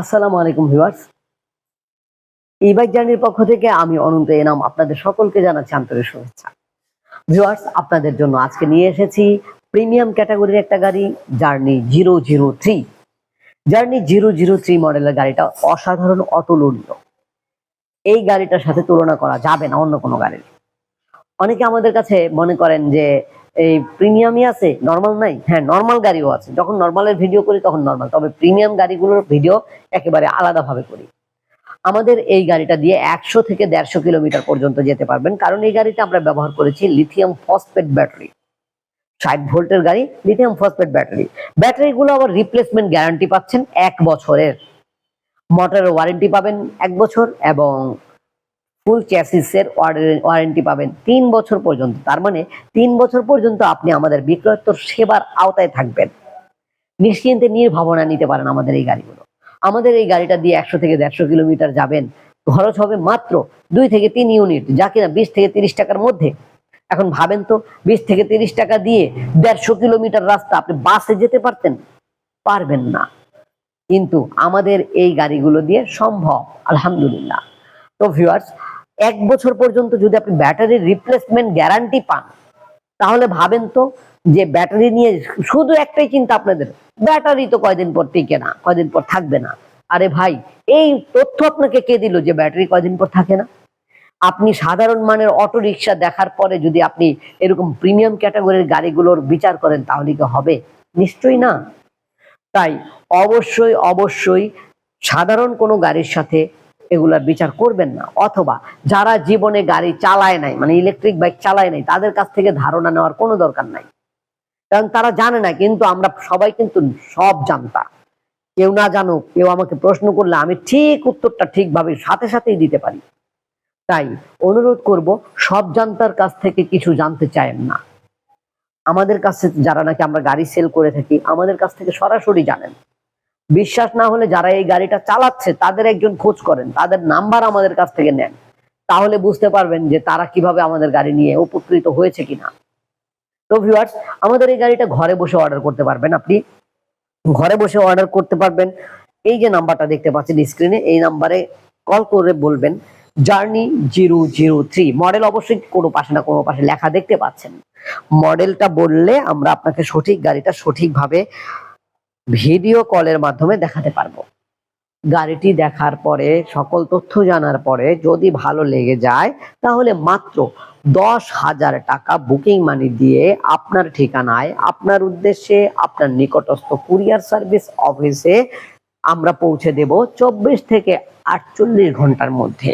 আসসালামু আলাইকুম ভিউয়ার্স। ই বাইক জার্নির পক্ষ থেকে আমি অনন্ত এনাম আপনাদের সকলকে জানাচ্ছি আন্তরিক শুভেচ্ছা। ভিউয়ার্স, আপনাদের জন্য আজকে নিয়ে এসেছি প্রিমিয়াম ক্যাটাগরির একটা গাড়ি Journey zero zero three Journey zero zero three মডেলের গাড়িটা অসাধারণ অতুলনীয়। এই গাড়িটার সাথে তুলনা করা যাবে না অন্য কোনো গাড়ির। অনেকে আমাদের কাছে মনে করেন যে এই প্রিমিয়ামই আছে নর্মাল নাই? হ্যাঁ নর্মাল গাড়িও আছে। যখন নর্মালের ভিডিও করি, তখন নর্মাল তবে প্রিমিয়াম গাড়িগুলোর ভিডিও একেবারে আলাদাভাবে করি। আমাদের এই গাড়িটা দিয়ে একশো থেকে দেড়শো কিলোমিটার পর্যন্ত যেতে পারবেন। কারণ এই গাড়িটা আমরা ব্যবহার করেছি লিথিয়াম ফসফেট ব্যাটারি ষাট ভোল্টের গাড়ি লিথিয়াম ফসফেট ব্যাটারি ব্যাটারিগুলো আবার রিপ্লেসমেন্ট গ্যারান্টি পাচ্ছেন এক বছরের। মোটরের ওয়ারেন্টি পাবেন এক বছর এবং ফুল চ্যাসিসের ওয়ারেন্টি পাবেন তিন বছর পর্যন্ত। তার মানে তিন বছর পর্যন্ত আপনি আমাদের বিক্রয়োত্তর সেবার আওতায় থাকবেন। নিশ্চিন্তে নির্ভাবনা নিতে পারেন আমাদের এই গাড়িগুলো। আমাদের এই গাড়িটা দিয়ে একশো থেকে দেড়শো কিলোমিটার যাবেন। খরচ হবে মাত্র দুই থেকে তিন ইউনিট, যা কিনা বিশ থেকে তিরিশ টাকার মধ্যে। এখন ভাবেন তো, বিশ থেকে তিরিশ টাকা দিয়ে দেড়শো কিলোমিটার রাস্তা আপনি বাসে যেতে পারতেন? পারবেন না। কিন্তু আমাদের এই গাড়িগুলো দিয়ে সম্ভব, আলহামদুলিল্লাহ। তো ভিউয়ার্স এক বছর পর্যন্ত যদি আপনি ব্যাটারির রিপ্লেসমেন্ট গ্যারান্টি পান, তাহলে ভাবেন তো যে ব্যাটারি নিয়ে শুধু একটাই চিন্তা আপনাদের ব্যাটারি তো কয়দিন পর টিকে না, কয়দিন পর থাকবে না। আরে ভাই, এই তথ্য আপনাকে কে দিল যে ব্যাটারি কয়দিন পর থাকে না? আপনি সাধারণ মানের অটো রিক্সা দেখার পরে যদি আপনি এরকম প্রিমিয়াম ক্যাটাগরির গাড়িগুলোর বিচার করেন, তাহলে কি হবে? নিশ্চয়ই না। তাই অবশ্যই অবশ্যই সাধারণ কোনো গাড়ির সাথে এগুলার বিচার করবেন না। অথবা যারা জীবনে গাড়ি চালায় নাই মানে ইলেকট্রিক বাইক চালায় নাই, তাদের কাছ থেকে ধারণা নেওয়ার কোনো দরকার নাই। কারণ তারা জানে না, কিন্তু আমরা সবাই কিন্তু সব জানতা। কেউ না জানুক, কেউ আমাকে প্রশ্ন করলে আমি ঠিক উত্তরটা ঠিকভাবে সাথে সাথেই দিতে পারি। তাই অনুরোধ করব, সব জানতার কাছ থেকে কিছু জানতে চায়েন না। আমাদের কাছে যারা নাকি আমরা গাড়ি সেল করে থাকি, আমাদের কাছ থেকে সরাসরি জানেন। বিশ্বাস না হলে যারা এই গাড়িটা চালাচ্ছে, তাদের একজন খোঁজ করেন, তাদের নাম্বার আমাদের কাছ থেকে নেন। তাহলে বুঝতে পারবেন যে তারা কীভাবে আমাদের গাড়ি নিয়ে উপকৃত হয়েছে কিনা। তো ভিউয়ার্স আমাদের এই গাড়িটা ঘরে বসে অর্ডার করতে পারবেন আপনি। ঘরে বসে অর্ডার করতে পারবেন। এই যে নাম্বারটা দেখতে পাচ্ছেন স্ক্রিনে এই নাম্বারে কল করে বলবেন Journey zero zero three model অবশ্যই কোনো পাশে না কোনো পাশে লেখা দেখতে পাচ্ছেন। মডেলটা বললে আমরা আপনাকে সঠিক গাড়িটা সঠিকভাবে ভিডিও কলের মাধ্যমে দেখাতে পারব। গাড়িটি দেখার পরে, সকল তথ্য জানার পরে যদি ভালো লেগে যায়, তাহলে মাত্র দশ হাজার টাকা বুকিং মানি দিয়ে আপনার ঠিকানায়, আপনার উদ্দেশ্যে, আপনার নিকটস্থ কুরিয়ার সার্ভিস অফিসে আমরা পৌঁছে দেব চব্বিশ থেকে আটচল্লিশ ঘণ্টার মধ্যে।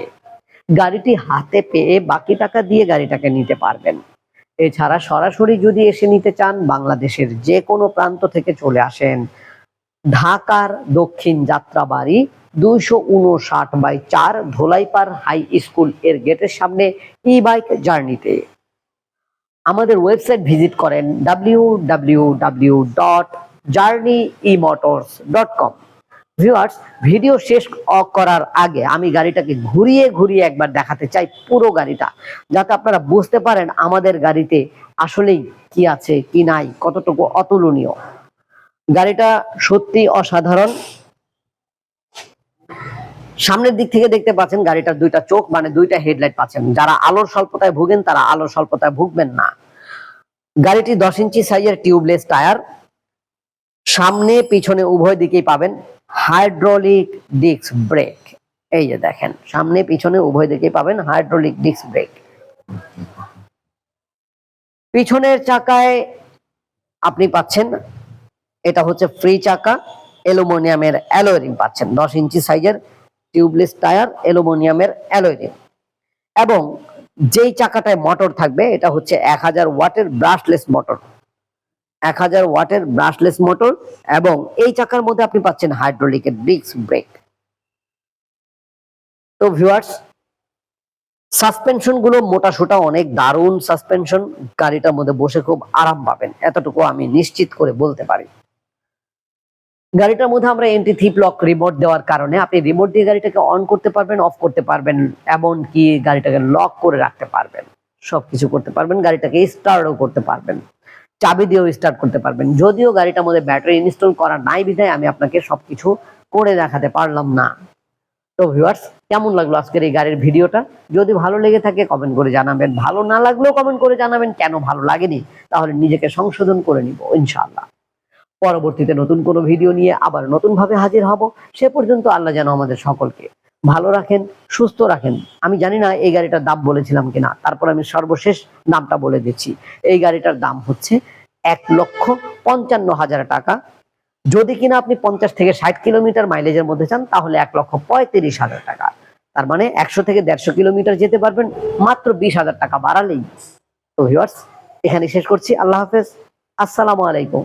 গাড়িটি হাতে পেয়ে বাকি টাকা দিয়ে গাড়িটাকে নিতে পারবেন। এছাড়া সরাসরি যদি এসে নিতে চান, বাংলাদেশের যে কোনো প্রান্ত থেকে চলে আসেন। ঢাকার দক্ষিণ যাত্রাবাড়ি দুইশো উনষাট বাই চার ধোলাইপার হাই স্কুলের গেটের সামনে ই বাইক জার্নিতে আমাদের ওয়েবসাইট ভিজিট করেন W W W dot Journey e motors dot com viewers video শেষ করার আগে আমি গাড়িটাকে ঘুরিয়ে ঘুরিয়ে একবার দেখাতে চাই পুরো গাড়িটা, যাতে আপনারা বুঝতে পারেন আমাদের গাড়িতে আসলেই কি আছে, কি নাই, কতটুকু অতুলনীয়। গাড়িটা সত্যি অসাধারণ। সামনের দিক থেকে দেখতে পাচ্ছেন গাড়িটার দুইটা চোখ মানে দুইটা হেডলাইট পাচ্ছেন। যারা আলোর স্বল্পতায় ভুগেন, তারা আলোর স্বল্পতায় ভুগবেন না। গাড়িটি দশ ইঞ্চি সাইজের টিউবলেস টায়ার সামনে, পিছনে, উভয় দিকেই পাবেন। Hydraulic disc brake. এই যে দেখেন, সামনে পিছনে উভয় দিকেই পাবেন হাইড্রোলিক ডিস্ক ব্রেক। পিছনের চাকায় আপনি পাচ্ছেন, এটা হচ্ছে ফ্রি চাকা, অ্যালুমিনিয়ামের অ্যালয় পাচ্ছেন, দশ ইঞ্চি সাইজের টিউবলেস টায়ার, অ্যালুমিনিয়ামের অ্যালয় এবং যেই চাকাটায় মোটর থাকবে, এটা হচ্ছে এক হাজার ওয়াটের ব্রাশলেস মোটর। এক হাজার ওয়াটের ব্রাশলেস মোটর এবং এই চাকার মধ্যে আপনি পাচ্ছেন হাইড্রোলিকের ডিস্ক ব্রেক। তো ভিউয়ার্স সাসপেনশনগুলো মোটা সোটা অনেক দারুণ সাসপেনশন, গাড়িটার মধ্যে বসে খুব আরাম পাবেন, এতটুকু আমি নিশ্চিত করে বলতে পারি। গাড়িটার মধ্যে আমরা এন্ট্রি থিপ লক রিমোট দেওয়ার কারণে আপনি রিমোট দিয়ে গাড়িটাকে অন করতে পারবেন অফ করতে পারবেন এমন কি গাড়িটাকে লক করে রাখতে পারবেন। সবকিছু করতে পারবেন, গাড়িটাকে স্টার্টও করতে পারবেন। চাবি দিয়েও স্টার্ট করতে পারবেন। যদিও গাড়িটার মধ্যে ব্যাটারি ইনস্টল করা নাই বিধায় আমি আপনাকে সবকিছু করে দেখাতে পারলাম না। তো ভিউয়ার্স কেমন লাগল আজকের এই গাড়ির ভিডিওটা? যদি ভালো লেগে থাকে কমেন্ট করে জানাবেন। ভালো না লাগলেও কমেন্ট করে জানাবেন, কেন ভালো লাগেনি? তাহলে নিজেকে সংশোধন করে নিব, ইনশাআল্লাহ। পরবর্তীতে নতুন কোনো ভিডিও নিয়ে আবার নতুনভাবে হাজির হব। সে পর্যন্ত আল্লাহ যেন আমাদের সকলকে ভালো রাখেন, সুস্থ রাখেন। আমি জানি না এই গাড়িটার দাম বলেছিলাম কিনা, তারপর আমি সর্বশেষ দামটা বলে দিচ্ছি। এই গাড়িটার দাম হচ্ছে এক লক্ষ পঞ্চান্ন হাজার টাকা। যদি কিনা আপনি পঞ্চাশ থেকে ষাট কিলোমিটার মাইলেজের মধ্যে চান, তাহলে এক লক্ষ পঁয়ত্রিশ হাজার টাকা। তার মানে একশো থেকে দেড়শো কিলোমিটার যেতে পারবেন, মাত্র বিশ হাজার টাকা বাড়ালেই। তো ভিউয়ার্স এখানে শেষ করছি। আল্লাহ হাফেজ। আসসালামু আলাইকুম।